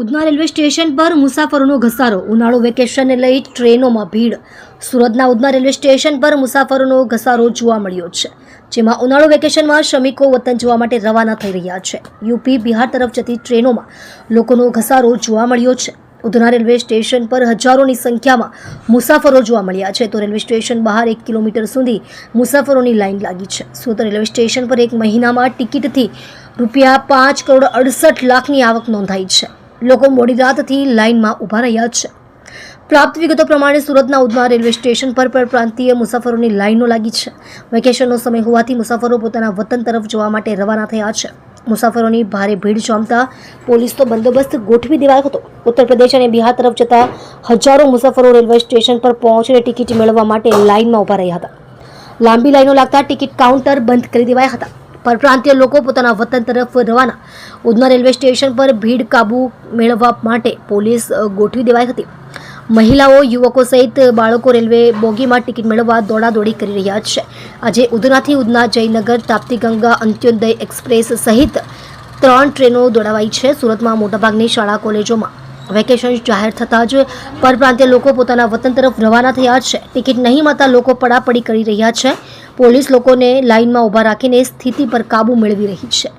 Udhna railway station પર મુસાફરોનો ઘસારો. ઉનાળુ વેકેશનને લઈ ટ્રેનોમાં ભીડ. સુરતના ઉધના રેલવે સ્ટેશન પર મુસાફરોનો ઘસારો જોવા મળ્યો છે, જેમાં ઉનાળુ વેકેશનમાં શ્રમિકો વતન જવા માટે રવાના થઈ રહ્યા છે. યુપી, બિહાર તરફ જતી ટ્રેનોમાં લોકોનો ઘસારો જોવા મળ્યો છે. ઉધના રેલવે સ્ટેશન પર હજારોની સંખ્યામાં મુસાફરો જોવા મળ્યા છે. તો રેલવે સ્ટેશન બહાર એક કિલોમીટર સુધી મુસાફરોની લાઇન લાગી છે. સુરત રેલવે સ્ટેશન પર એક મહિનામાં ટિકિટથી રૂપિયા પાંચ કરોડ અડસઠ લાખની આવક નોંધાઈ છે. લોકો મોડી રાતથી લાઇનમાં ઊભા રહ્યા છે. પ્રાપ્ત વિગતો પ્રમાણે સુરતના ઉધના રેલવે સ્ટેશન પર પ્રાંતીય મુસાફરોની લાઇનો લાગી છે. વેકેશનનો સમય હોવાથી મુસાફરો પોતાના વતન તરફ જવા માટે રવાના થયા છે. મુસાફરોની ભારે ભીડ જોમતા પોલીસનો બંદોબસ્ત ગોઠવી દેવાયો હતો. ઉત્તર પ્રદેશ અને બિહાર તરફ જતા હજારો મુસાફરો રેલવે સ્ટેશન પર પહોંચીને ટિકિટ મેળવવા માટે લાઇનમાં ઊભા રહ્યા હતા. લાંબી લાઇનો લાગતા ટિકિટ કાઉન્ટર બંધ કરી દેવાયા હતા. પરપ્રાંતીય લોકો પોતાના વતન તરફ રવાના. ઉધના રેલવે સ્ટેશન પર ભીડ કાબુ મેળવવા માટે પોલીસ ગોઠવી દેવાઈ હતી. મહિલાઓ, યુવકો સહિત બાળકો રેલવે બોગીમાં ટિકિટ મેળવવા દોડાદોડી કરી રહ્યા છે. આજે ઉધનાથી ઉધના જયનગર તાપ્તી ગંગા અંત્યોદય એક્સપ્રેસ સહિત ત્રણ ટ્રેનો દોડાવાઈ છે સુરતમાં મોટાભાગની શાળા, કોલેજોમાં. વેકેશન જાહેર થતાં જ પરપ્રાંતીય લોકો પોતાના વતન તરફ રવાના થયા છે. ટિકિટ નહીં મળતા લોકો પડાપડી કરી રહ્યા છે. પોલીસ લોકોને લાઇનમાં ઊભા રાખીને સ્થિતિ પર કાબૂ મેળવી રહી છે.